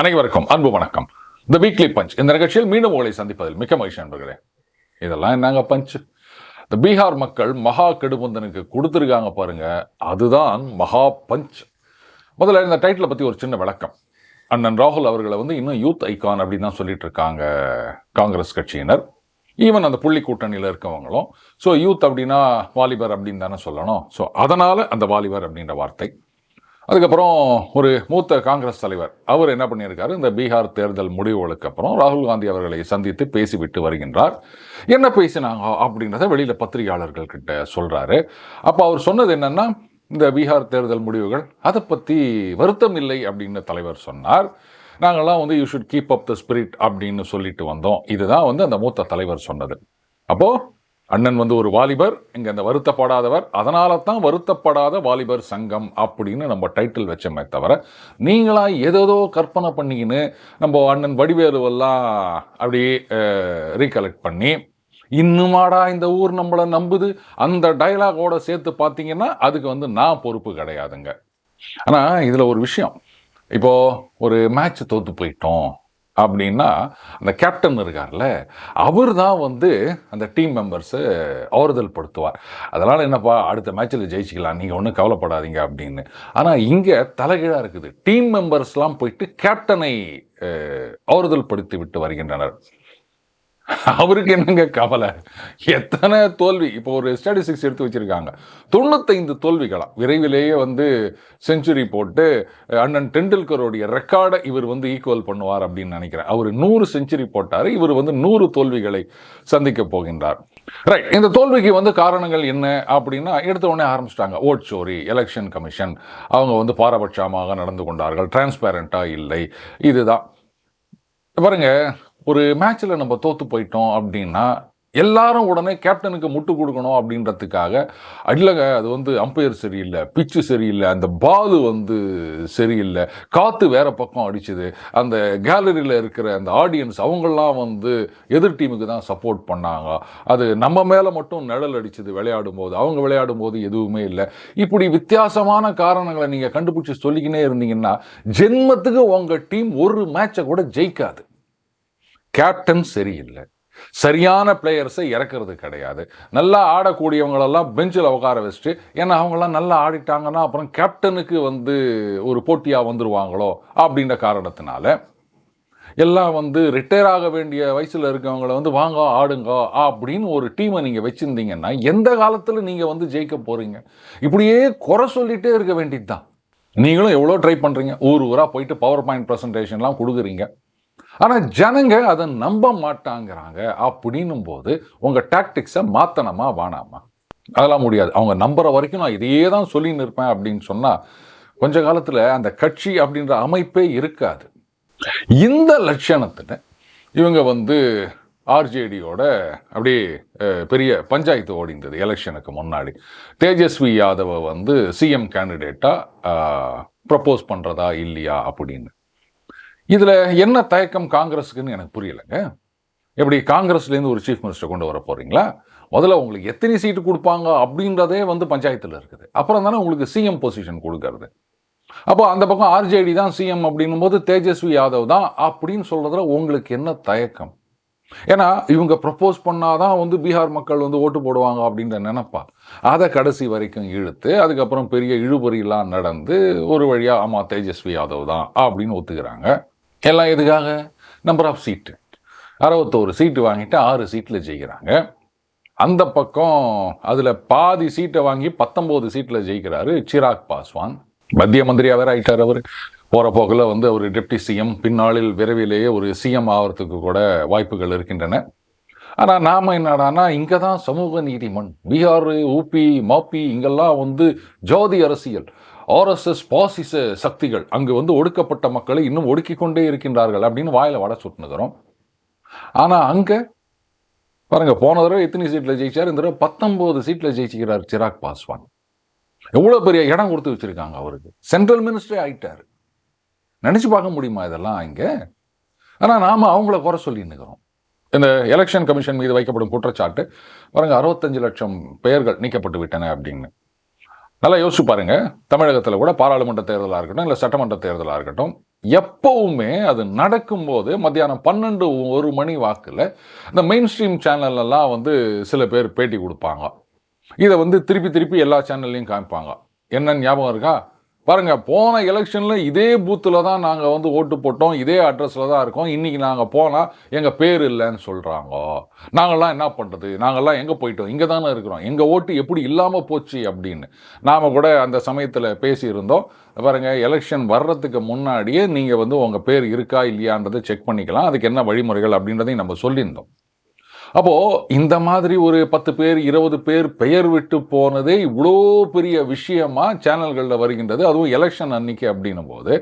அனைவருக்கும் அன்பு வணக்கம். த வீக்லி பஞ்ச் இந்த நிகழ்ச்சியில் மீண்டும் உங்களை சந்திப்பதில் மிக்க மகிழ்ச்சி நண்பர்களே. இதெல்லாம் என்னங்க பஞ்ச் இந்த பீகார் மக்கள் மகா கெடுபந்தனுக்கு கொடுத்துருக்காங்க பாருங்க. அதுதான் மகா பஞ்ச் முதல்ல இந்த டைட்டிலை பற்றி ஒரு சின்ன விளக்கம். அண்ணன் ராகுல் அவர்களை வந்து இன்னும் யூத் ஐகான் அப்படின்னு தான் சொல்லிட்டு இருக்காங்க காங்கிரஸ் கட்சியினர். ஈவன் அந்த புள்ளி கூட்டணியில் இருக்கவங்களும் ஸோ யூத் அப்படின்னா வாலிபர் அப்படின்னு தானே சொல்லணும். ஸோ அதனால் அந்த வாலிபர் அப்படின்ற வார்த்தை. அதுக்கப்புறம் ஒரு மூத்த காங்கிரஸ் தலைவர் அவர் என்ன பண்ணியிருக்காரு? இந்த பீகார் தேர்தல் முடிவுகளுக்கு அப்புறம் ராகுல் காந்தி அவர்களை சந்தித்து பேசிவிட்டு வருகின்றார். என்ன பேசினாங்க அப்படின்றத வெளியில் பத்திரிகையாளர்கள் கிட்ட சொல்கிறாரு அப்போ அவர் சொன்னது என்னென்னா இந்த பீகார் தேர்தல் முடிவுகள் அதை பற்றி வருத்தம் இல்லை அப்படின்னு தலைவர் சொன்னார். நாங்கள்லாம் வந்து you should keep up the spirit அப்படின்னு சொல்லிட்டு வந்தோம். இதுதான் வந்து அந்த மூத்த தலைவர் சொன்னது. அப்போது அண்ணன் வந்து ஒரு வாலிபர் இங்கே அந்த வருத்தப்படாதவர் அதனால தான் வருத்தப்படாத வாலிபர் சங்கம் அப்படின்னு நம்ம டைட்டில் வச்சோமே தவிர நீங்களாக ஏதேதோ கற்பனை பண்ணிக்கின்னு நம்ம அண்ணன் வடிவேலுவெல்லாம் அப்படியே ரீகலெக்ட் பண்ணி இன்னுமாடா இந்த ஊர் நம்மளை நம்புது? அந்த டயலாகோட சேர்த்து பார்த்தீங்கன்னா அதுக்கு வந்து நான் பொறுப்பு கிடையாதுங்க. ஆனால் இதில் ஒரு விஷயம். இப்போது ஒரு மேட்ச் தோற்று போயிட்டோம் அப்படின்னா அந்த கேப்டன் இருக்கார்ல அவர் தான் வந்து அந்த டீம் மெம்பர்ஸை ஆறுதல் படுத்துவார் அதனால் என்னப்பா அடுத்த மேட்ச்சில் ஜெயிச்சிக்கலாம் நீங்கள் ஒன்றும் கவலைப்படாதீங்க அப்படின்னு. ஆனால் இங்கே தலைகீழாக இருக்குது. டீம் மெம்பர்ஸ்லாம் போயிட்டு கேப்டனை ஆறுதல் படுத்தி விட்டு வருகின்றனர். அவருக்கு என்னங்க கவலை? எத்தனை தோல்வி? இப்போ ஒரு ஸ்டாட்டிஸ்டிக்ஸ் எடுத்து வச்சிருக்காங்க. தொண்ணூத்தைந்து தோல்விகளாக விரைவிலேயே வந்து செஞ்சுரி போட்டு அண்ணன் டெண்டுல்கருடைய ரெக்கார்டை இவர் வந்து ஈக்குவல் பண்ணுவார் அப்படின்னு நினைக்கிறேன். அவர் நூறு செஞ்சுரி போட்டார். இவர் வந்து நூறு தோல்விகளை சந்திக்க போகின்றார். ரைட் இந்த தோல்விக்கு வந்து காரணங்கள் என்ன அப்படின்னா எடுத்த உடனே ஆரம்பிச்சிட்டாங்க. ஓட் சோரி எலெக்ஷன் கமிஷன் அவங்க வந்து பாரபட்சமாக நடந்து கொண்டார்கள். டிரான்ஸ்பேரண்ட்டாக இல்லை. இதுதான். பாருங்க ஒரு மேட்ச்சில் நம்ம தோற்று போயிட்டோம் அப்படின்னா எல்லாரும் உடனே கேப்டனுக்கு முட்டு கொடுக்கணும் அப்படின்றதுக்காக இல்லைங்க அது வந்து அம்பையர் சரியில்லை பிச்சு சரியில்லை அந்த பால் வந்து சரியில்லை காற்று வேற பக்கம் அடிச்சுது. அந்த கேலரியில் இருக்கிற அந்த ஆடியன்ஸ் அவங்களாம் வந்து எதிர் டீமுக்கு தான் சப்போர்ட் பண்ணாங்க. அது நம்ம மேலே மட்டும் நிழல் அடிச்சது விளையாடும் போது அவங்க விளையாடும் போது எதுவுமே இல்லை. இப்படி வித்தியாசமான காரணங்களை நீங்கள் கண்டுபிடிச்சி சொல்லிக்கினே இருந்தீங்கன்னா ஜென்மத்துக்கு உங்கள் டீம் ஒரு மேட்சை கூட ஜெயிக்காது. கேப்டன் சரியில்லை. சரியான பிளேயர்ஸை இறக்குறது கிடையாது. நல்லா ஆடக்கூடியவங்களெல்லாம் பெஞ்சில் உட்கார வச்சுட்டு ஏன்னா அவங்கெல்லாம் நல்லா ஆடிட்டாங்கன்னா அப்புறம் கேப்டனுக்கு வந்து ஒரு போட்டியாக வந்துடுவாங்களோ அப்படின்ற காரணத்தினால எல்லாம் வந்து ரிட்டையர் ஆக வேண்டிய வயசில் இருக்கவங்கள வந்து வாங்க ஆடுங்க அப்படின்னு ஒரு டீமை நீங்கள் வச்சுருந்தீங்கன்னா எந்த காலத்தில் நீங்கள் வந்து ஜெயிக்க போகிறீங்க இப்படியே குறை சொல்லிகிட்டே இருக்க வேண்டியது தான் நீங்களும் எவ்வளோ ட்ரை பண்ணுறீங்க ஊர் ஊராக போயிட்டு பவர் பாயிண்ட் ப்ரெசன்டேஷன்லாம் கொடுக்குறீங்க. ஆனால் ஜனங்க அதை நம்ப மாட்டாங்கிறாங்க அப்படின்னும் போது உங்கள் டாக்டிக்ஸை மாற்றணுமா வானாமா அதெல்லாம் முடியாது. அவங்க நம்புகிற வரைக்கும் நான் இதையே தான் சொல்லின்னு இருப்பேன் அப்படின்னு சொன்னால் கொஞ்ச காலத்தில் அந்த கட்சி அப்படின்ற அமைப்பே இருக்காது. இந்த லட்சணத்தில் இவங்க வந்து ஆர்ஜேடியோட அப்படியே பெரிய பஞ்சாயத்து ஓடிந்தது எலெக்ஷனுக்கு முன்னாடி. தேஜஸ்வி யாதவை வந்து சிஎம் கேண்டிடேட்டாக ப்ரப்போஸ் பண்ணுறதா இல்லையா அப்படின்னு. இதில் என்ன தயக்கம் காங்கிரஸுக்குன்னு எனக்கு புரியலைங்க. எப்படி காங்கிரஸ்லேருந்து ஒரு சீஃப் மினிஸ்டர் கொண்டு வர போகிறீங்களா முதல்ல உங்களுக்கு எத்தனை சீட்டு கொடுப்பாங்க அப்படின்றதே வந்து பஞ்சாயத்தில் இருக்குது. அப்புறம் தானே உங்களுக்கு சிஎம் பொசிஷன் கொடுக்கறது. அப்போ அந்த பக்கம் ஆர்ஜேடி தான் சிஎம் அப்படின்னும் போது தேஜஸ்வி யாதவ் தான் அப்படின்னு சொல்கிறதுல உங்களுக்கு என்ன தயக்கம்? ஏன்னா இவங்க ப்ரப்போஸ் பண்ணாதான் வந்து பீகார் மக்கள் வந்து ஓட்டு போடுவாங்க அப்படின்ற நினப்பா. அதை கடைசி வரைக்கும் இழுத்து அதுக்கப்புறம் பெரிய இழுபறியெல்லாம் நடந்து ஒரு வழியாக ஆமாம் தேஜஸ்வி யாதவ் தான் அப்படின்னு ஒத்துக்கிறாங்க. எல்லாம் எதுக்காக? நம்பர் ஆஃப் சீட்டு அறுபத்தோரு சீட்டு வாங்கிட்டு ஆறு சீட்டில் ஜெயிக்கிறாங்க. அந்த பக்கம் அதில் பாதி சீட்டை வாங்கி பத்தொம்போது சீட்டில் ஜெயிக்கிறாரு சிராக் பாஸ்வான். மத்திய மந்திரியாக வேற ஆயிட்டார் அவர். போகிற போக்கில் வந்து அவர் டெப்டி சிஎம் பின்னாளில் விரைவிலேயே ஒரு சிஎம் ஆகிறதுக்கு கூட வாய்ப்புகள் இருக்கின்றன. ஆனால் நாம் என்னடானா இங்கே தான் சமூக நீதிமன். பீகார் ஊபி மாப்பி இங்கெல்லாம் வந்து ஜோதி அரசியல். ஆர்எஸ்எஸ் பாசிச சக்திகள் அங்கு வந்து ஒடுக்கப்பட்ட மக்களை இன்னும் ஒடுக்கி கொண்டே இருக்கின்றார்கள் அப்படின்னு வாயில் வட சுட்டுனுக்கிறோம். ஆனால் அங்கே பாருங்க போன தடவை எத்தனை சீட்டில் ஜெயிச்சார்? இந்த தடவை பத்தொம்போது சீட்டில் ஜெயிச்சுக்கிறார் சிராக் பாஸ்வான். எவ்வளோ பெரிய இடம் கொடுத்து வச்சிருக்காங்க அவருக்கு. சென்ட்ரல் மினிஸ்டரே ஆயிட்டார். நினச்சி பார்க்க முடியுமா இதெல்லாம் இங்கே? ஆனால் நாம் அவங்கள குறை சொல்லின்னுக்கிறோம். இந்த எலெக்ஷன் கமிஷன் மீது வைக்கப்படும் குற்றச்சாட்டு பாருங்கள் அறுபத்தஞ்சு லட்சம் பெயர்கள் நீக்கப்பட்டு விட்டன அப்படின்னு. நல்லா யோசிச்சு பாருங்கள் தமிழகத்தில் கூட பாராளுமன்ற தேர்தலாக இருக்கட்டும் இல்லை சட்டமன்ற தேர்தலாக இருக்கட்டும் எப்பவுமே அது நடக்கும்போது மத்தியானம் பன்னெண்டு ஒரு மணி வாக்கில் இந்த மெயின் ஸ்ட்ரீம் சேனல்லலாம் வந்து சில பேர் பேட்டி கொடுப்பாங்க. இதை வந்து திருப்பி திருப்பி எல்லா சேனல்லையும் காமிப்பாங்க. என்ன ஞாபகம் இருக்கா? பாருங்கள் போன எலெக்ஷன்ல இதே பூத்தில் தான் நாங்கள் வந்து ஓட்டு போட்டோம் இதே அட்ரஸில் தான் இருக்கோம். இன்றைக்கி நாங்கள் போனால் எங்கள் பேர் இல்லைன்னு சொல்கிறாங்க நாங்கள்லாம் என்ன பண்ணுறது நாங்கள்லாம் எங்கே போயிட்டோம்? இங்கே தானே இருக்கிறோம். எங்கள் ஓட்டு எப்படி இல்லாமல் போச்சு அப்படின்னு நாம் கூட அந்த சமயத்தில் பேசியிருந்தோம். பாருங்க எலெக்ஷன் வர்றதுக்கு முன்னாடியே நீங்கள் வந்து உங்கள் பேர் இருக்கா இல்லையான்றதை செக் பண்ணிக்கலாம். அதுக்கு என்ன வழிமுறைகள் அப்படின்றதையும் நம்ம சொல்லியிருந்தோம். அப்போது இந்த மாதிரி ஒரு பத்து பேர் இருபது பேர் பெயர் விட்டு போனதே இவ்வளோ பெரிய விஷயமாக சேனல்களில் வருகின்றது. அதுவும் எலெக்ஷன் அன்னைக்கு அப்படின்னும் போது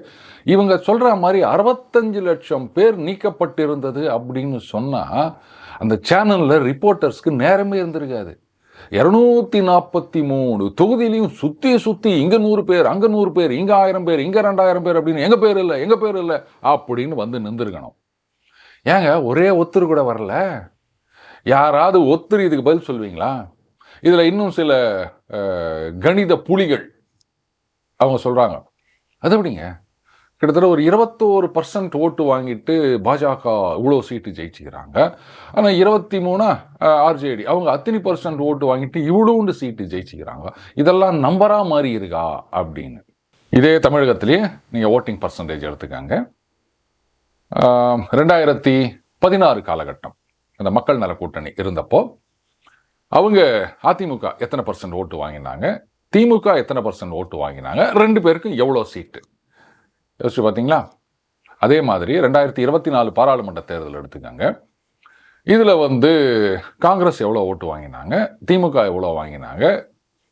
இவங்க சொல்கிற மாதிரி அறுபத்தஞ்சு லட்சம் பேர் நீக்கப்பட்டிருந்தது அப்படின்னு சொன்னால் அந்த சேனலில் ரிப்போர்ட்டர்ஸ்க்கு நேரமே இருந்திருக்காது. இரநூத்தி நாற்பத்தி மூணு தொகுதியிலையும் சுற்றி சுற்றி இங்கே நூறு பேர் அங்கே நூறு பேர் இங்கே ஆயிரம் பேர் இங்கே ரெண்டாயிரம் பேர் அப்படின்னு எங்கள் பேர் இல்லை எங்கள் பேர் இல்லை அப்படின்னு வந்து நின்றுருக்கணும். ஏங்க ஒரே ஒத்துரு கூட வரல. யாராவது ஒத்துரு இதுக்கு பதில் சொல்வீங்களா? இதில் இன்னும் சில கணித புலிகள் அவங்க சொல்கிறாங்க அது எப்படிங்க? கிட்டத்தட்ட ஒரு இருபத்தோரு பர்சன்ட் ஓட்டு வாங்கிட்டு பாஜக இவ்வளோ சீட்டு ஜெயிச்சுக்கிறாங்க. ஆனால் இருபத்தி மூணா ஆர்ஜேடி அவங்க அத்தனை பர்சன்ட் ஓட்டு வாங்கிட்டு இவ்வளோண்டு சீட்டு ஜெயிச்சுக்கிறாங்க. இதெல்லாம் நம்பராக மாறி இருக்கா அப்படின்னு. இதே தமிழகத்திலேயே நீங்கள் ஓட்டிங் பர்சன்டேஜ் எடுத்துக்காங்க. ரெண்டாயிரத்தி பதினாறு காலகட்டம். அந்த மக்கள் நல கூட்டணி இருந்தப்போ அவங்க அதிமுக எத்தனை பர்சன்ட் ஓட்டு வாங்கினாங்க? திமுக எத்தனை பர்சன்ட் ஓட்டு வாங்கினாங்க? ரெண்டு பேருக்கும் எவ்வளோ சீட்டு? யோசிச்சு பார்த்தீங்களா? அதே மாதிரி ரெண்டாயிரத்தி இருபத்தி நாலு பாராளுமன்ற தேர்தல் எடுத்துக்கோங்க. இதில் வந்து காங்கிரஸ் எவ்வளோ ஓட்டு வாங்கினாங்க? திமுக எவ்வளோ வாங்கினாங்க?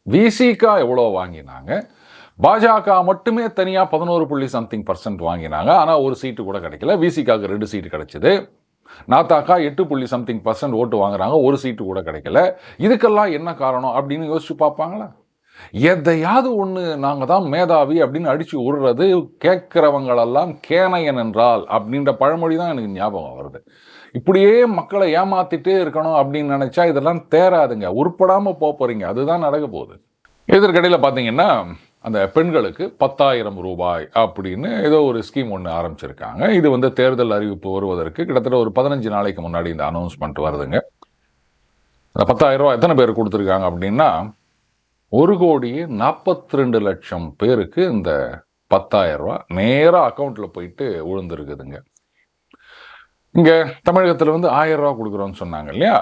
விசிக எவ்வளோ வாங்கினாங்க? பாஜக மட்டுமே தனியாக பதினோரு புள்ளி சம்திங் பர்சன்ட் வாங்கினாங்க. ஆனால் ஒரு சீட்டு கூட கிடைக்கல. விசிகாவுக்கு ரெண்டு சீட்டு கிடைச்சிது. நாத்தாக்கா எட்டு புள்ளி சம்திங் பர்சன்ட் ஓட்டு வாங்குறாங்க ஒரு சீட்டு கூட கிடைக்கல. இதுக்கெல்லாம் என்ன காரணம் அப்படின்னு யோசிச்சு பார்ப்பாங்களா? எதையாவது ஒன்று நாங்கள் தான் மேதாவி அப்படின்னு அடித்து விடுறது கேட்குறவங்களெல்லாம் கேனையன் என்றால் அப்படின்ற பழமொழி தான் எனக்கு ஞாபகம் வருது. இப்படியே மக்களை ஏமாத்திட்டே இருக்கணும் அப்படின்னு நினச்சா இதெல்லாம் தேராதுங்க உருப்படாமல் போக போகிறீங்க அதுதான் நடக்க போகுது. இதற்கிடையில் பார்த்தீங்கன்னா அந்த பெண்களுக்கு பத்தாயிரம் ரூபாய் அப்படின்னு ஏதோ ஒரு ஸ்கீம் ஒன்று ஆரம்பிச்சிருக்காங்க. இது வந்து தேர்தல் அறிவிப்பு வருவதற்கு கிட்டத்தட்ட ஒரு பதினஞ்சு நாளைக்கு முன்னாடி இந்த அனௌன்ஸ்மெண்ட் வருதுங்க. அந்த பத்தாயிரம் ரூபாய் எத்தனை பேர் கொடுத்துருக்காங்க அப்படின்னா ஒரு கோடி நாற்பத்தி ரெண்டு லட்சம் பேருக்கு இந்த பத்தாயிரம் ரூபா நேராக அக்கௌண்ட்டில் போயிட்டு விழுந்துருக்குதுங்க இங்கே தமிழகத்தில் வந்து ஆயிரம் ரூபா கொடுக்குறோன்னு சொன்னாங்க இல்லையா?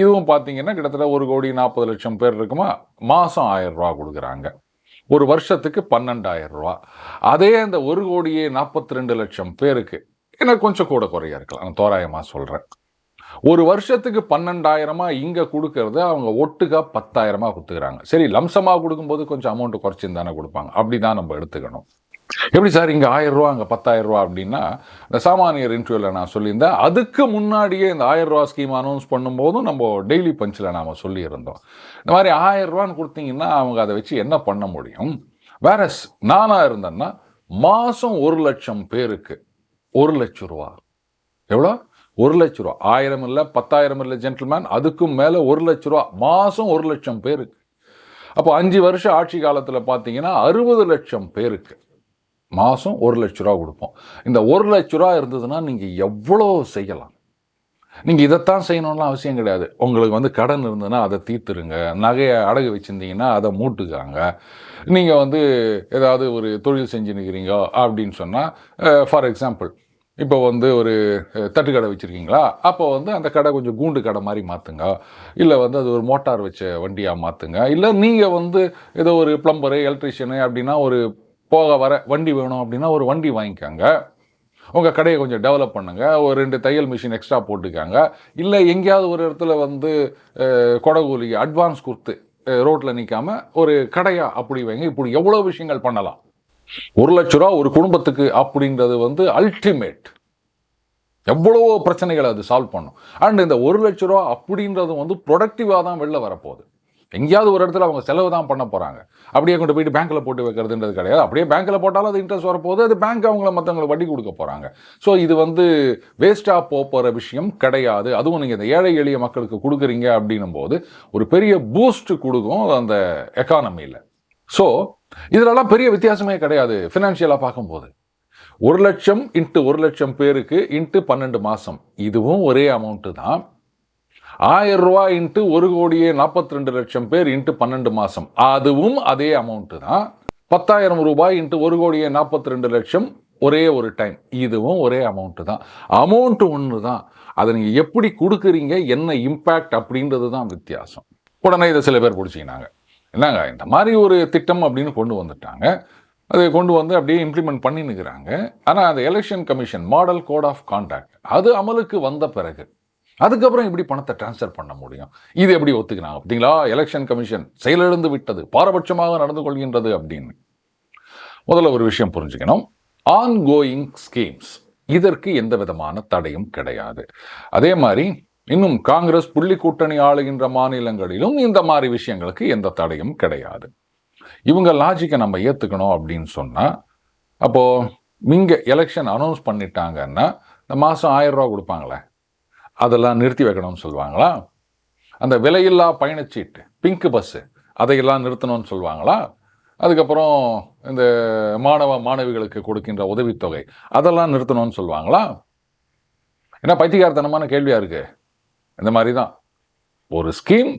இதுவும் பார்த்தீங்கன்னா கிட்டத்தட்ட ஒரு கோடி நாற்பது லட்சம் பேர் இருக்குமா? மாதம் ஆயிரம் ரூபா கொடுக்குறாங்க. ஒரு வருஷத்துக்கு பன்னெண்டாயிரம் ரூபா. அதே அந்த ஒரு கோடியே நாற்பத்தி ரெண்டு லட்சம் பேருக்கு எனக்கு கொஞ்சம் கூட குறையா இருக்கலாம். நான் தோராயமாக சொல்கிறேன் ஒரு வருஷத்துக்கு பன்னெண்டாயிரமா இங்கே கொடுக்கறது அவங்க ஒட்டுக்கா பத்தாயிரமா கொடுத்துக்கிறாங்க. சரி லம்சமாக கொடுக்கும்போது கொஞ்சம் அமௌண்ட் குறைச்சின்னு தானே கொடுப்பாங்க. அப்படி தான் நம்ம எடுத்துக்கணும். எப்படி சார் இங்கே ஆயிரம் ரூபா அங்கே பத்தாயிரம் ரூபா அப்படின்னா இந்த சாமானியர் இன்டர்வியூவில் நான் சொல்லியிருந்தேன். அதுக்கு முன்னாடியே இந்த ஆயிரம் ரூபா ஸ்கீம் அனௌன்ஸ் பண்ணும்போதும் நம்ம டெய்லி பஞ்சில் நாம் சொல்லியிருந்தோம். இந்த மாதிரி ஆயிரம் ரூபான்னு கொடுத்தீங்கன்னா அவங்க அதை வச்சு என்ன பண்ண முடியும்? வேற நானாக இருந்தேன்னா மாதம் ஒரு லட்சம் பேருக்கு ஒரு லட்சம் ரூபா. எவ்வளோ? ஒரு லட்ச ரூபா. ஆயிரம் இல்லை பத்தாயிரம் இல்லை ஜென்டில்மேன் அதுக்கும் மேலே ஒரு லட்ச ரூபா. மாதம் ஒரு லட்சம் பேருக்கு. அப்போ அஞ்சு வருஷம் ஆட்சி காலத்தில் பார்த்தீங்கன்னா அறுபது லட்சம் பேருக்கு. மாதம் ஒரு லட்ச ரூபா கொடுப்போம். இந்த ஒரு லட்ச ரூபா இருந்ததுன்னா நீங்கள் எவ்வளோ செய்யலாம்? நீங்கள் இதைத்தான் செய்யணும்லாம் அவசியம் கிடையாது. உங்களுக்கு வந்து கடன் இருந்ததுன்னா அதை தீர்த்துருங்க. நகையை அடகு வச்சுருந்தீங்கன்னா அதை மூட்டுக்காங்க. நீங்கள் வந்து ஏதாவது ஒரு தொழில் செஞ்சுன்னுக்கிறீங்க அப்படின்னு சொன்னால் ஃபார் எக்ஸாம்பிள் இப்போ வந்து ஒரு தட்டுக்கடை வச்சுருக்கீங்களா? அப்போ வந்து அந்த கடை கொஞ்சம் கூண்டு கடை மாதிரி மாற்றுங்க இல்லை வந்து அது ஒரு மோட்டார் வச்ச வண்டியாக மாற்றுங்க இல்லை நீங்கள் வந்து ஏதோ ஒரு ப்ளம்பரு எலக்ட்ரிஷியனு அப்படின்னா ஒரு போக வர வண்டி வேணும் அப்படின்னா ஒரு வண்டி வாங்கிக்கோங்க. உங்கள் கடையை கொஞ்சம் டெவலப் பண்ணுங்கள் ஒரு ரெண்டு தையல் மிஷின் எக்ஸ்ட்ரா போட்டுக்காங்க. இல்லை எங்கேயாவது ஒரு இடத்துல வந்து கொடகூலி அட்வான்ஸ் கொடுத்து ரோட்டில் நிற்காம ஒரு கடையாக அப்படி வைங்க. இப்படி எவ்வளோ விஷயங்கள் பண்ணலாம். ஒரு லட்ச ரூபா ஒரு குடும்பத்துக்கு அப்படின்றது வந்து அல்டிமேட் எவ்வளவோ பிரச்சனைகளை அது சால்வ் பண்ணும். அண்ட் இந்த ஒரு லட்ச ரூபா அப்படின்றது வந்து ப்ரொடக்டிவாக தான் வெளில வரப்போகுது. எங்கேயாவது ஒரு இடத்துல அவங்க செலவு தான் பண்ண போகிறாங்க அப்படியே கொண்டு போயிட்டு பேங்க்கில் போட்டு வைக்கிறதுன்றது கிடையாது. அப்படியே பேங்க்கில் போட்டாலும் அது இன்ட்ரெஸ்ட் வரப்போகுது. அது பேங்க் அவங்கள மற்றவங்களுக்கு வட்டி கொடுக்க போகிறாங்க ஸோ இது வந்து வேஸ்ட்டாக போக போகிற விஷயம் கிடையாது. அதுவும் நீங்கள் இந்த ஏழை எளிய மக்களுக்கு கொடுக்குறீங்க அப்படின்னும் போது ஒரு பெரிய பூஸ்ட் கொடுக்கும் அந்த எக்கானமியில் ஸோ இதுலலாம் பெரிய வித்தியாசமே கிடையாது ஃபினான்ஷியலாக பார்க்கும்போது. ஒரு லட்சம் இன்ட்டு ஒரு லட்சம் பேருக்கு இன்ட்டு பன்னெண்டு மாதம் இதுவும் ஒரே அமௌண்ட்டு தான். ஆயிரம் ரூபாய் இன்ட்டு ஒரு கோடியே நாற்பத்தி ரெண்டு லட்சம் பேர் இன்ட்டு பன்னெண்டு மாதம் அதுவும் அதே அமௌண்ட்டு தான். பத்தாயிரம் ரூபாய் இன்ட்டு ஒரு கோடியே நாற்பத்தி ரெண்டு லட்சம் ஒரே ஒரு டைம் இதுவும் ஒரே அமௌண்ட்டு தான். அமௌண்ட்டு ஒன்று தான். அதை நீங்கள் எப்படி கொடுக்குறீங்க என்ன இம்பேக்ட் அப்படின்றது தான் வித்தியாசம். உடனே இதை சில பேர் பிடிச்சிக்கினாங்க. என்னங்க இந்த மாதிரி ஒரு திட்டம் அப்படின்னு கொண்டு வந்துட்டாங்க. அதை கொண்டு வந்து அப்படியே இம்ப்ளிமெண்ட் பண்ணின்னுக்கிறாங்க. ஆனால் அந்த election commission model code of conduct அது அமலுக்கு வந்த பிறகு அதுக்கப்புறம் எப்படி பணத்தை டிரான்ஸ்ஃபர் பண்ண முடியும்? இது எப்படி ஒத்துக்கிறாங்க அப்படிங்களா எலெக்ஷன் கமிஷன் செயலிழந்து விட்டது பாரபட்சமாக நடந்து கொள்கின்றது அப்படின்னு. முதல்ல ஒரு விஷயம் புரிஞ்சுக்கணும். ஆன் கோயிங் ஸ்கீம்ஸ் இதற்கு எந்த விதமான தடையும் கிடையாது. அதே மாதிரி இன்னும் காங்கிரஸ் புள்ளி கூட்டணி ஆளுகின்ற மாநிலங்களிலும் இந்த மாதிரி விஷயங்களுக்கு எந்த தடையும் கிடையாது. இவங்க லாஜிக்கை நம்ம ஏற்றுக்கணும் அப்படின்னு சொன்னால் அப்போது இங்கே எலெக்ஷன் அனௌன்ஸ் பண்ணிட்டாங்கன்னா இந்த மாதம் ஆயிரம் ரூபா கொடுப்பாங்களே அதெல்லாம் நிறுத்தி வைக்கணும்னு சொல்லுவாங்களா? அந்த விலையில்லா பயணச்சீட்டு பிங்க் பஸ்ஸு அதையெல்லாம் நிறுத்தணும்னு சொல்லுவாங்களா? அதுக்கப்புறம் இந்த மாணவ மாணவிகளுக்கு கொடுக்கின்ற உதவித்தொகை அதெல்லாம் நிறுத்தணும்னு சொல்லுவாங்களா? ஏன்னா பைத்தியகாரத்தனமான கேள்வியாக இருக்குது இந்த மாதிரி தான் ஒரு ஸ்கீம்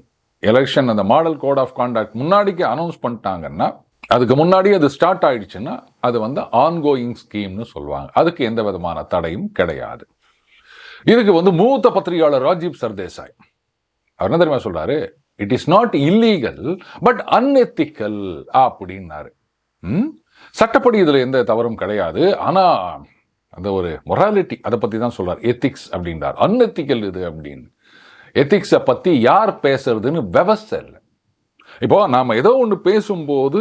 எலெக்ஷன் அந்த மாடல் கோட் ஆஃப் கான்டாக்ட் முன்னாடிக்கு அனௌன்ஸ் பண்ணிட்டாங்கன்னா அதுக்கு முன்னாடி அது ஸ்டார்ட் ஆயிடுச்சுன்னா அது வந்து ஆன்கோயிங் ஸ்கீம்னு சொல்லுவாங்க. அதுக்கு எந்த விதமான தடையும் கிடையாது. இதுக்கு வந்து மூத்த பத்திரிகையாளர் ராஜீவ் சர்தேசாய். அவர் என்ன தெரியுமா சொல்றாரு? It is not illegal but unethical அப்படின்னாரு. ம்? சட்டப்படி இதில் எந்த தவறும் கிடையாது. ஆனால் அந்த ஒரு மொராலிட்டி அதை பற்றி தான் சொல்றார். எத்திக்ஸ் அப்படின்றார். அன்எத்திக்கல் இது அப்படின்னு. எத்திக்ஸை பற்றி யார் பேசுறதுன்னு விவசாய இல்லை இப்போ நாம் ஏதோ ஒன்று பேசும்போது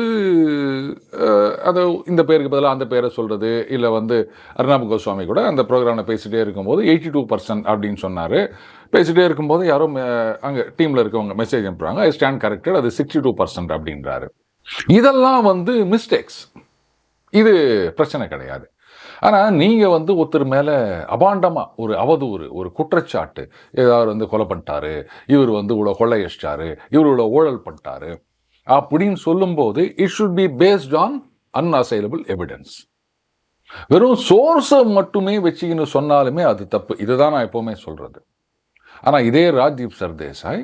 அதை இந்த பேருக்கு பதிலாக அந்த பேரை சொல்கிறது இல்லை வந்து அருணாப கோஸ்வாமி கூட அந்த ப்ரோக்ராமில் பேசிகிட்டே இருக்கும்போது எயிட்டி டூ பர்சன்ட் அப்படின்னு சொன்னார். பேசிகிட்டே இருக்கும்போது யாரோ அங்கே டீமில் இருக்கவங்க மெசேஜ் அனுப்புகிறாங்க ஐ ஸ்டாண்ட் கரெக்டட் அது சிக்ஸ்டி டூ பர்சன்ட் அப்படின்றாரு. இதெல்லாம் வந்து மிஸ்டேக்ஸ் இது பிரச்சனை கிடையாது. ஆனால் நீங்கள் வந்து ஒருத்தர் மேலே அபாண்டமாக ஒரு அவதூறு ஒரு குற்றச்சாட்டு ஏதாவது வந்து கொலை பண்ணிட்டாரு இவர் வந்து இவ்வளோ கொள்ளையடிச்சிட்டாரு இவர் இவ்வளோ ஊழல் பண்ணிட்டாரு அப்படின்னு சொல்லும்போது it should be based on unassailable evidence வெறும் சோர்ஸை மட்டுமே வச்சுக்கின்னு சொன்னாலுமே அது தப்பு. இதுதான் நான் எப்போவுமே சொல்கிறது ஆனால் இதே ராஜ்தீப் சர்தேசாய்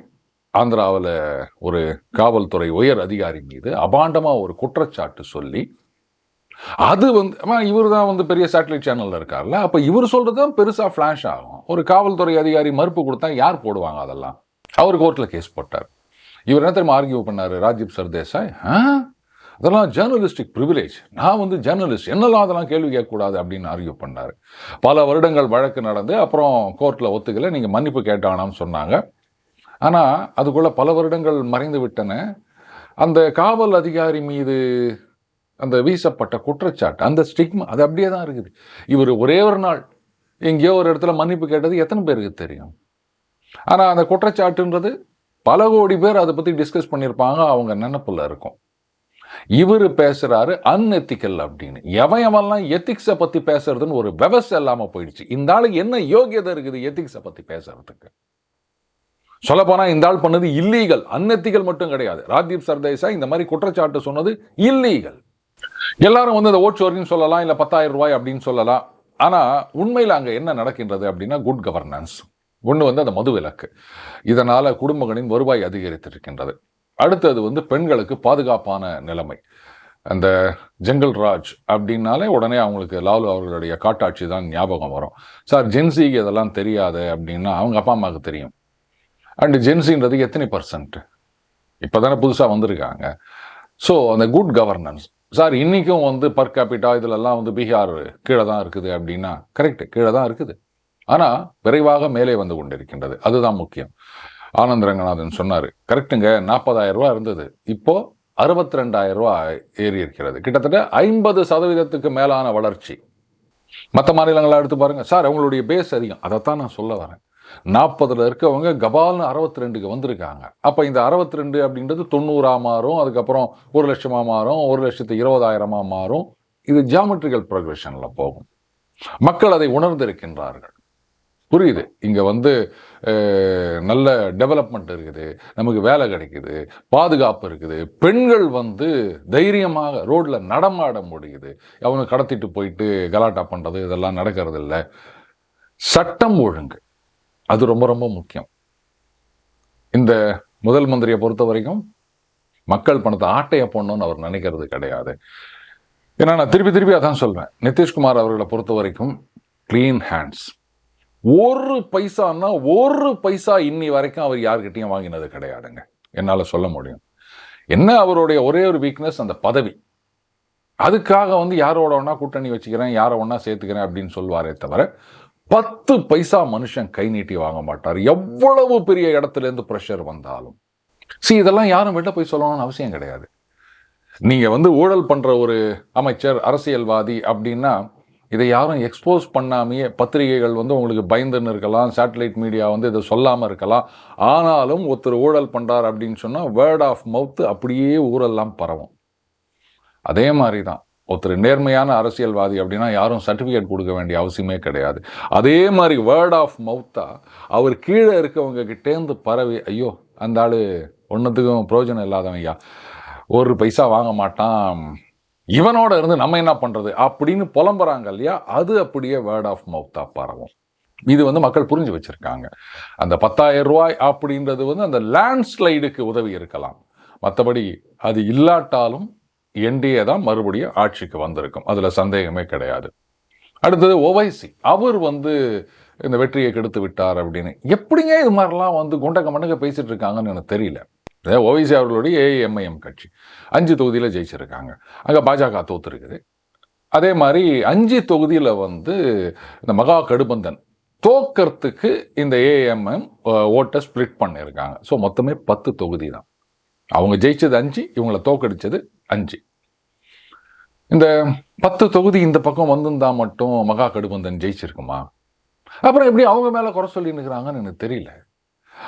ஆந்திராவில் ஒரு காவல்துறை உயர் அதிகாரி மீது அபாண்டமாக ஒரு குற்றச்சாட்டு சொல்லி அது வந்து இவர் தான் வந்து பெரிய சேட்டலைட் சேனலில் இருக்கார்ல. அப்போ இவர் சொல்கிறது தான் பெருசாக ஃப்ளாஷ் ஆகும். ஒரு காவல்துறை அதிகாரி மறுப்பு கொடுத்தா யார் போடுவாங்க அதெல்லாம்? அவர் கோர்ட்டில் கேஸ் போட்டார். இவர் என்ன தெரியுமா ஆர்கியூ பண்ணார்? ராஜீப் சர்தேசாய் ஆ? அதெல்லாம் ஜேர்னலிஸ்டிக் ப்ரிவிலேஜ் நான் வந்து ஜேர்னலிஸ்ட் என்னெல்லாம் அதெல்லாம் கேள்வி கேட்கக்கூடாது அப்படின்னு ஆர்கியூ பண்ணார். பல வருடங்கள் வழக்கு நடந்து அப்புறம் கோர்ட்டில் ஒத்துக்கலை. நீங்கள் மன்னிப்பு கேட்டானான்னு சொன்னாங்க. ஆனால் அதுக்குள்ளே பல வருடங்கள் மறைந்து விட்டன. அந்த காவல் அதிகாரி மீது அந்த வீசப்பட்ட குற்றச்சாட்டு அந்த ஸ்டிக்மா அது அப்படியே தான் இருக்குது. இவர் ஒரே ஒரு நாள் எங்கேயோ ஒரு இடத்துல மன்னிப்பு கேட்டது எத்தனை பேருக்கு தெரியும்? ஆனால் அந்த குற்றச்சாட்டுன்றது பல கோடி பேர் அதை பற்றி டிஸ்கஸ் பண்ணியிருப்பாங்க அவங்க நினப்பில் இருக்கும். இவர் பேசுகிறாரு அன்எத்திக்கல் அப்படின்னு. எவன் எவெல்லாம் எத்திக்ஸை பற்றி பேசுறதுன்னு ஒரு விவசாயம் இல்லாமல் போயிடுச்சு. இந்த ஆளுக்கு என்ன யோகியதை இருக்குது எத்திக்ஸை பற்றி பேசுறதுக்கு? சொல்லப்போனால் இந்த ஆள் பண்ணது இல்லீகல் அன்எத்திக்கல் மட்டும் கிடையாது. ராஜீப் சர்தேசா இந்த மாதிரி குற்றச்சாட்டு சொன்னது இல்லீகல் எல்லாரும் வந்து இந்த ஓட்சோரின்னு சொல்லலாம் இல்லை பத்தாயிரம் ரூபாய் அப்படின்னு சொல்லலாம். ஆனால் உண்மையில் அங்கே என்ன நடக்கின்றது அப்படின்னா குட் கவர்னன்ஸ் ஒன்று வந்து அந்த மது விலக்கு இதனால் குடும்பங்களின் வருவாய் அதிகரித்திருக்கின்றது. அடுத்தது வந்து பெண்களுக்கு பாதுகாப்பான நிலைமை. அந்த ஜங்கல் ராஜ் அப்படின்னாலே உடனே அவங்களுக்கு லாலு அவர்களுடைய காட்டாட்சி தான் ஞாபகம் வரும். சார் ஜென்சிக்கு இதெல்லாம் தெரியாது அப்படின்னா அவங்க அப்பா அம்மாவுக்கு தெரியும். அண்ட் ஜென்சின்றது எத்தனை பர்சன்ட் இப்போ தானே புதுசாக வந்திருக்காங்க. ஸோ அந்த குட் கவர்னன்ஸ் சார் இன்றைக்கும் வந்து பர் கேபிட்டா இதிலெல்லாம் வந்து பீகார் கீழே தான் இருக்குது அப்படின்னா கரெக்டு கீழே தான் இருக்குது. ஆனால் விரைவாக மேலே வந்து கொண்டிருக்கின்றது. அதுதான் முக்கியம். ஆனந்த் ரங்கநாதன் சொன்னார் கரெக்டுங்க நாற்பதாயிரம் ரூபா இருந்தது. இப்போது அறுபத்தி ரெண்டாயிரம் ரூபா ஏறி இருக்கிறது. கிட்டத்தட்ட ஐம்பது சதவீதத்துக்கு மேலான வளர்ச்சி. மற்ற மாநிலங்களை எடுத்து பாருங்கள் சார் அவங்களுடைய பேஸ் அதிகம். அதைத்தான் நான் சொல்ல வரேன். நாற்பதுல இருக்கவங்க கபால்னு அறுபத்தி ரெண்டுக்கு வந்திருக்காங்க. அப்போ இந்த அறுபத்தி ரெண்டு அப்படின்றது தொண்ணூறாக மாறும் அதுக்கப்புறம் ஒரு லட்சமா மாறும் ஒரு லட்சத்து இருபதாயிரமாக மாறும். இது ஜியாமெட்ரிக்கல் ப்ரொக்ரெஷனில் போகும். மக்கள் அதை உணர்ந்திருக்கின்றார்கள். புரியுது? இங்கே வந்து நல்ல டெவலப்மெண்ட் இருக்குது நமக்கு வேலை கிடைக்குது பாதுகாப்பு இருக்குது. பெண்கள் வந்து தைரியமாக ரோட்டில் நடமாட முடியுது. அவனை கடத்திட்டு போயிட்டு கலாட்டா பண்ணுறது இதெல்லாம் நடக்கிறது இல்லை சட்டம் ஒழுங்கு. அது ரொம்ப ரொம்ப முக்கியம். இந்த முதல் மந்திரியை பொறுத்த வரைக்கும் மக்கள் பணத்தை ஆட்டையை போடணும்னு அவர் நினைக்கிறது கிடையாது. ஏன்னா நான் திருப்பி திருப்பி அதான் சொல்வேன் நிதிஷ்குமார் அவர்களை பொறுத்த வரைக்கும் க்ளீன் ஹேண்ட்ஸ் ஒரு பைசான்னா ஒரு பைசா இன்னி வரைக்கும் அவர் யார்கிட்டையும் வாங்கினது கிடையாதுங்க. என்னால் சொல்ல முடியும். என்ன அவருடைய ஒரே ஒரு வீக்னஸ் அந்த பதவி. அதுக்காக வந்து யாரோட ஒன்றா கூட்டணி வச்சுக்கிறேன் யாரை ஒன்றா சேர்த்துக்கிறேன் அப்படின்னு சொல்லுவாரே தவிர பத்து பைசா மனுஷன் கை நீட்டி வாங்க மாட்டார். எவ்வளவு பெரிய இடத்துலேருந்து ப்ரெஷர் வந்தாலும். சி இதெல்லாம் யாரும் வெளில போய் சொல்லணும்னு அவசியம் கிடையாது. நீங்கள் வந்து ஊழல் பண்ணுற ஒரு அமைச்சர் அரசியல்வாதி அப்படின்னா இதை யாரும் எக்ஸ்போஸ் பண்ணாமையே பத்திரிகைகள் வந்து உங்களுக்கு பயந்துன்னு இருக்கலாம் சேட்டலைட் மீடியா வந்து இதை சொல்லாமல் இருக்கலாம். ஆனாலும் ஒருத்தர் ஊழல் பண்ணுறார் அப்படின்னு சொன்னால் வேர்ட் ஆஃப் மவுத்து அப்படியே ஊரெல்லாம் பரவும். அதே மாதிரி தான் ஒருத்தர் நேர்மையான அரசியல்வாதி அப்படின்னா யாரும் சர்டிஃபிகேட் கொடுக்க வேண்டிய அவசியமே கிடையாது. அதே மாதிரி வேர்ட் ஆஃப் மவுத்தா அவர் கீழே இருக்கவங்க கிட்டேருந்து பரவி ஐயோ அந்த ஆள் ஒன்றுத்துக்கும் பிரயோஜனம் இல்லாதவன் ஐயா. ஒரு பைசா வாங்க மாட்டான். இவனோட இருந்து நம்ம என்ன பண்ணுறது அப்படின்னு புலம்புறாங்க இல்லையா? அது அப்படியே வேர்ட் ஆஃப் மவுத்தா பரவும். இது வந்து மக்கள் புரிஞ்சு வச்சுருக்காங்க. அந்த பத்தாயிரம் ரூபாய் அப்படின்றது வந்து அந்த லேண்ட்ஸ்லைடுக்கு உதவி இருக்கலாம். மற்றபடி அது இல்லாட்டாலும் என்டிஏ தான் மறுபடியும் ஆட்சிக்கு வந்திருக்கும். அதில் சந்தேகமே கிடையாது. அடுத்தது ஓவைசி அவர் வந்து இந்த வெற்றியை கெடுத்து விட்டார் அப்படின்னு. எப்படிங்க இது மாதிரிலாம் வந்து குண்டக்க மண்டக்க பேசிகிட்டு இருக்காங்கன்னு எனக்கு தெரியல. ஓவைசி அவர்களுடைய ஏஎம்ஐஎம் கட்சி. அஞ்சு தொகுதியில் ஜெயிச்சிருக்காங்க. அங்கே பாஜக தோத்துருக்குது. அதே மாதிரி அஞ்சு தொகுதியில் வந்து இந்த மகா கடுபந்தன் தோக்கிறதுக்கு இந்த ஏஎம்எம் ஓட்டை ஸ்ப்ளிட் பண்ணியிருக்காங்க ஸோ மொத்தமே பத்து தொகுதி தான் அவங்க ஜெயித்தது அஞ்சு இவங்களை தோக்கடித்தது அஞ்சு. இந்த பத்து தொகுதி இந்த பக்கம் வந்திருந்தா மட்டும் மகா கடுபந்தன் ஜெயிச்சிருக்குமா? அப்புறம் எப்படி அவங்க மேலே குறை சொல்லின்னுக்கிறாங்கன்னு எனக்கு தெரியல.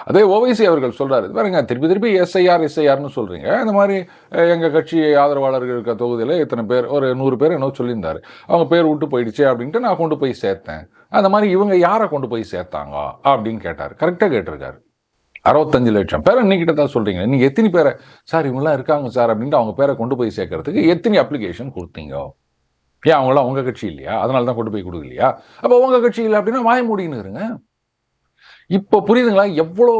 அதே ஓவைசி அவர்கள் சொல்கிறாரு பாருங்க திருப்பி திருப்பி எஸ்ஐஆர் எஸ்ஐஆர்னு சொல்கிறீங்க இந்த மாதிரி எங்கள் கட்சி ஆதரவாளர்கள் இருக்க தொகுதியில் இத்தனை பேர் ஒரு நூறு பேர் என்னோ சொல்லியிருந்தார். அவங்க பேர் விட்டு போயிடுச்சு அப்படின்ட்டு நான் கொண்டு போய் சேர்த்தேன். அந்த மாதிரி இவங்க யாரை கொண்டு போய் சேர்த்தாங்க அப்படின்னு கேட்டார். கரெக்டாக கேட்டிருக்காரு. அறுபத்தஞ்சு லட்சம். பேரை இன்னைக்கிட்ட தான் சொல்றீங்க. நீங்கள் எத்தனை பேரை? சார் இவங்கெல்லாம் இருக்காங்க சார் அப்படின்ட்டு அவங்க பேரை கொண்டு போய் சேர்க்கறதுக்கு எத்தனை அப்ளிகேஷன் கொடுத்தீங்க? ஏன் அவங்களாம் உங்கள் கட்சி இல்லையா? அதனால தான் கொண்டு போய் கொடுக்கலையா? அப்போ உங்கள் கட்சி இல்லை அப்படின்னா வாய மூடின்னு இருங்க. இப்போ புரியுதுங்களா? எவ்வளோ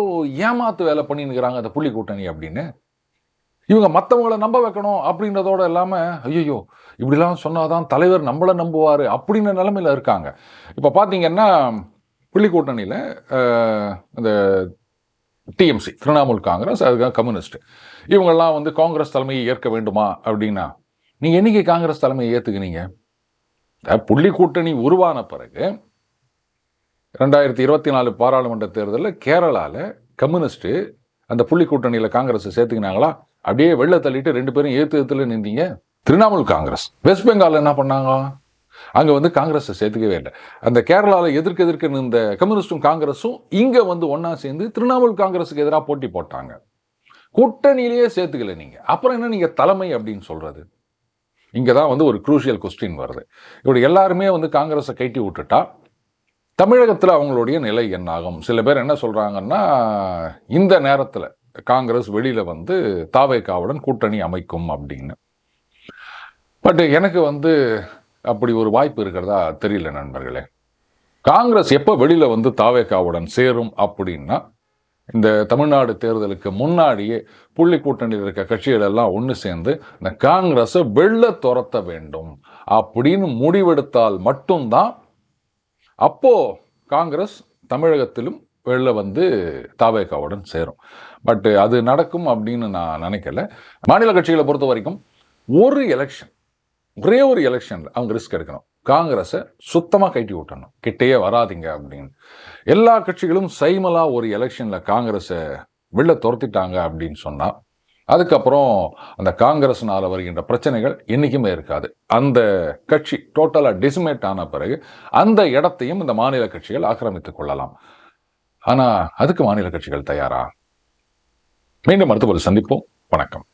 ஏமாத்து வேலை பண்ணின்னு இருக்கிறாங்க அந்த புள்ளி கூட்டணி அப்படின்னு. இவங்க மற்றவங்களை நம்ப வைக்கணும் அப்படின்றதோட இல்லாமல் ஐயோ இப்படிலாம் சொன்னாதான் தலைவர் நம்மளை நம்புவார் அப்படின்ற நிலமையில் இருக்காங்க. இப்போ பார்த்தீங்கன்னா புள்ளி கூட்டணியில் அந்த டிஎம்சி திரிணாமுல் காங்கிரஸ் அதுக்காக கம்யூனிஸ்ட். இவங்கெல்லாம் வந்து காங்கிரஸ் தலைமையை ஏற்க வேண்டுமா அப்படின்னா நீங்கள் என்னைக்கு காங்கிரஸ் தலைமையை ஏற்றுக்குனீங்க புள்ளி கூட்டணி உருவான பிறகு ரெண்டாயிரத்தி இருபத்தி நாலு பாராளுமன்ற தேர்தலில் கேரளாவில் கம்யூனிஸ்ட்டு அந்த புள்ளி கூட்டணியில் காங்கிரஸை சேர்த்துக்கினாங்களா? அப்படியே வெள்ளை தள்ளிட்டு ரெண்டு பேரும் ஏற்று ஏற்றுல நின்றீங்க. திரிணாமுல் காங்கிரஸ். வெஸ்ட் பெங்கால் என்ன பண்ணாங்க? அங்கே வந்து காங்கிரஸை சேர்த்துக்கவே இல்லை. அந்த கேரளாவில் எதிர்க்க எதிர்க்க நின்ற கம்யூனிஸ்டும் காங்கிரஸும் இங்கே வந்து ஒன்றா சேர்ந்து திரிணாமுல் காங்கிரஸுக்கு எதிராக போட்டி போட்டாங்க. கூட்டணியிலேயே சேர்த்துக்கல நீங்கள் அப்புறம் என்ன நீங்கள் தலைமை அப்படின்னு சொல்கிறது இங்கே தான் வந்து ஒரு குரூஷியல் கொஸ்டின் வருது. இப்படி எல்லாருமே வந்து காங்கிரஸை கைட்டி விட்டுட்டா தமிழகத்தில் அவங்களுடைய நிலை என்னாகும்? சில பேர் என்ன சொல்கிறாங்கன்னா இந்த நேரத்தில் காங்கிரஸ் வெளியில் வந்து தாவேக்காவுடன் கூட்டணி அமைக்கும் அப்படின்னு. பட் எனக்கு வந்து அப்படி ஒரு வாய்ப்பு இருக்கிறதா தெரியல நண்பர்களே. காங்கிரஸ் எப்போ வெளியில் வந்து தாவேக்காவுடன் சேரும் அப்படின்னா இந்த தமிழ்நாடு தேர்தலுக்கு முன்னாடியே புள்ளி கூட்டணியில் இருக்க கட்சிகள் எல்லாம் ஒன்று சேர்ந்து இந்த காங்கிரஸை வெள்ள துரத்த வேண்டும் அப்படின்னு முடிவெடுத்தால் மட்டும்தான் அப்போது காங்கிரஸ் தமிழகத்திலும் வெளில வந்து தாவேக்காவுடன் சேரும். பட் அது நடக்கும் அப்படின்னு நான் நினைக்கல. மாநில கட்சிகளை பொறுத்த வரைக்கும் ஒரு எலெக்ஷன் ஒரே ஒரு எலெக்ஷனில் அவங்க ரிஸ்க் எடுக்கணும். காங்கிரஸை சுத்தமாக கட்டி விட்டணும் கிட்டேயே வராதீங்க அப்படின்னு. எல்லா கட்சிகளும் சைமலா ஒரு எலெக்ஷனில் காங்கிரஸை வெளில துரத்திட்டாங்க அப்படின்னு சொன்னால் அதுக்கப்புறம் அந்த காங்கிரஸ்னால் வருகின்ற பிரச்சனைகள் என்றைக்குமே இருக்காது. அந்த கட்சி டோட்டலாக டிசிமேட் ஆன பிறகு அந்த இடத்தையும் இந்த மாநில கட்சிகள் ஆக்கிரமித்துக் கொள்ளலாம். ஆனால் அதுக்கு மாநில கட்சிகள் தயாரா? மீண்டும் அடுத்த ஒரு சந்திப்போம். வணக்கம்.